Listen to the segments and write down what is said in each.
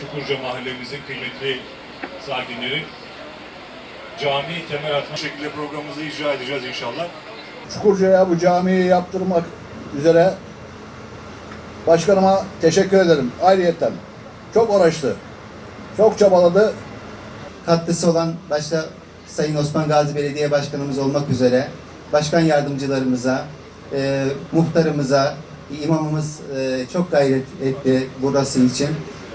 Çukurca mahallemizin kıymetli sakinleri cami temel atma şekilde programımızı icra edeceğiz inşallah. Çukurca'ya bu camiyi yaptırmak üzere başkanıma teşekkür ederim ayrıyetten. Çok uğraştı. Çok çabaladı. katkısı olan başta Sayın Osman Gazi Belediye Başkanımız olmak üzere başkan yardımcılarımıza, e, muhtarımıza, imamımız e, çok gayret etti burası için.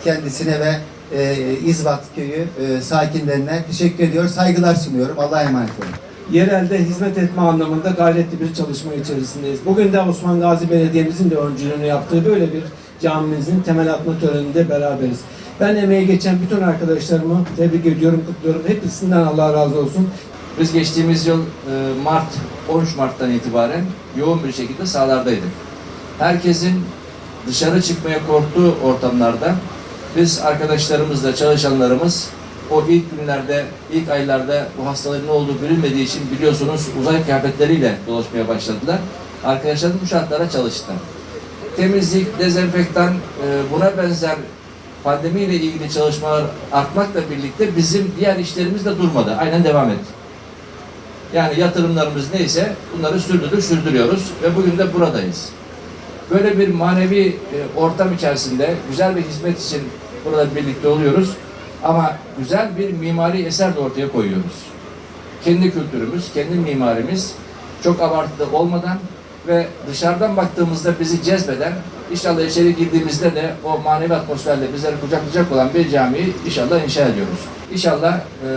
Kendisine ve e, İzvat Köyü e, sakinlerine teşekkür ediyor, saygılar sunuyorum. Allah'a emanet olun. yerelde hizmet etme anlamında gayretli bir çalışma içerisindeyiz. Bugün de Osman Gazi Belediye'mizin de öncülüğünü yaptığı böyle bir camimizin temel atma töreninde beraberiz. Ben emeği geçen bütün arkadaşlarımı tebrik ediyorum, kutluyorum. Hepsinden Allah razı olsun. Biz geçtiğimiz yıl e, Mart, 13 Mart'tan itibaren yoğun bir şekilde sahalardaydık. Herkesin dışarı çıkmaya korktuğu ortamlarda biz arkadaşlarımızla, çalışanlarımız o ilk günlerde, ilk aylarda bu hastalığın ne olduğu bilinmediği için biliyorsunuz uzay kıyafetleriyle dolaşmaya başladılar. Arkadaşlarım bu şartlara çalıştılar. Temizlik, dezenfektan, e, buna benzer pandemiyle ilgili çalışmalar artmakla birlikte bizim diğer işlerimiz de durmadı. Aynen devam etti. Yani yatırımlarımız neyse bunları sürdürdük, sürdürüyoruz ve bugün de buradayız. Böyle bir manevi e, ortam içerisinde güzel bir hizmet için burada birlikte oluyoruz. Ama güzel bir mimari eser de ortaya koyuyoruz. Kendi kültürümüz, kendi mimarimiz çok abartılı olmadan ve dışarıdan baktığımızda bizi cezbeden, inşallah içeri girdiğimizde de o manevi atmosferle bizleri kucaklayacak olan bir camiyi inşallah inşa ediyoruz. İnşallah e,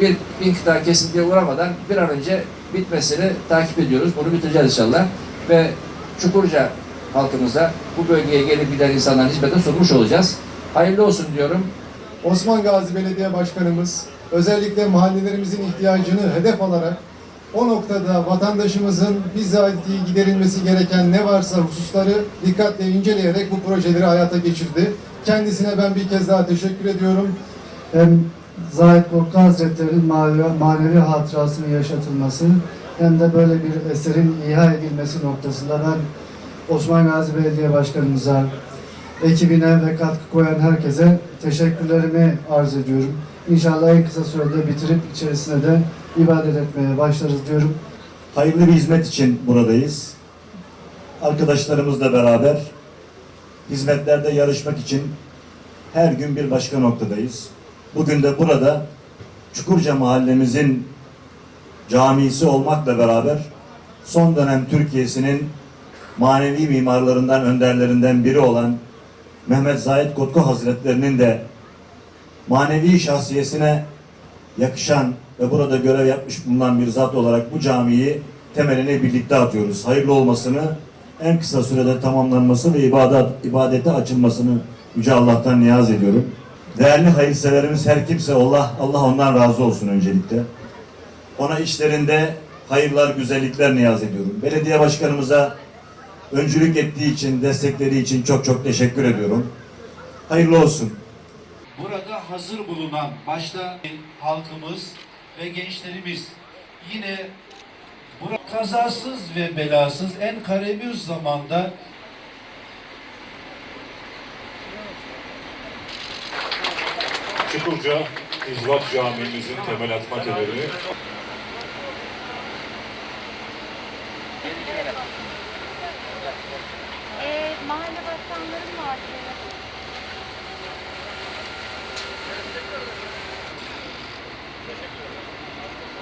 bir inkıta kesintiye uğramadan bir an önce bitmesini takip ediyoruz. Bunu bitireceğiz inşallah. Ve Çukurca halkımıza bu bölgeye gelip giden insanların hizmete sunmuş olacağız. Hayırlı olsun diyorum. Osman Gazi Belediye Başkanımız özellikle mahallelerimizin ihtiyacını hedef alarak o noktada vatandaşımızın bizatihi giderilmesi gereken ne varsa hususları dikkatle inceleyerek bu projeleri hayata geçirdi. Kendisine ben bir kez daha teşekkür ediyorum. hem Zahid Korktu Hazretleri'nin manevi hatırasının yaşatılması hem de böyle bir eserin ihya edilmesi noktasında ben Osman Gazi Belediye Başkanımıza, ekibine ve katkı koyan herkese teşekkürlerimi arz ediyorum. İnşallah en kısa sürede bitirip içerisine de ibadet etmeye başlarız diyorum. hayırlı bir hizmet için buradayız. Arkadaşlarımızla beraber hizmetlerde yarışmak için her gün bir başka noktadayız. Bugün de burada Çukurca mahallemizin camisi olmakla beraber son dönem Türkiye'sinin manevi mimarlarından, önderlerinden biri olan Mehmet Zahid Kotku Hazretlerinin de manevi şahsiyesine yakışan ve burada görev yapmış bulunan bir zat olarak bu camiyi temelini birlikte atıyoruz. Hayırlı olmasını, en kısa sürede tamamlanması ve ibadet, ibadete açılmasını Yüce Allah'tan niyaz ediyorum. Değerli hayırseverimiz her kimse Allah, Allah ondan razı olsun öncelikle. Ona işlerinde hayırlar, güzellikler niyaz ediyorum. Belediye başkanımıza öncülük ettiği için, destekleri için çok çok teşekkür ediyorum. Hayırlı olsun. Burada hazır bulunan başta halkımız ve gençlerimiz yine kazasız ve belasız en karemiz zamanda Çukurca İzvat Camimizin temel atma töreni Ee, mahalle başkanlarım var.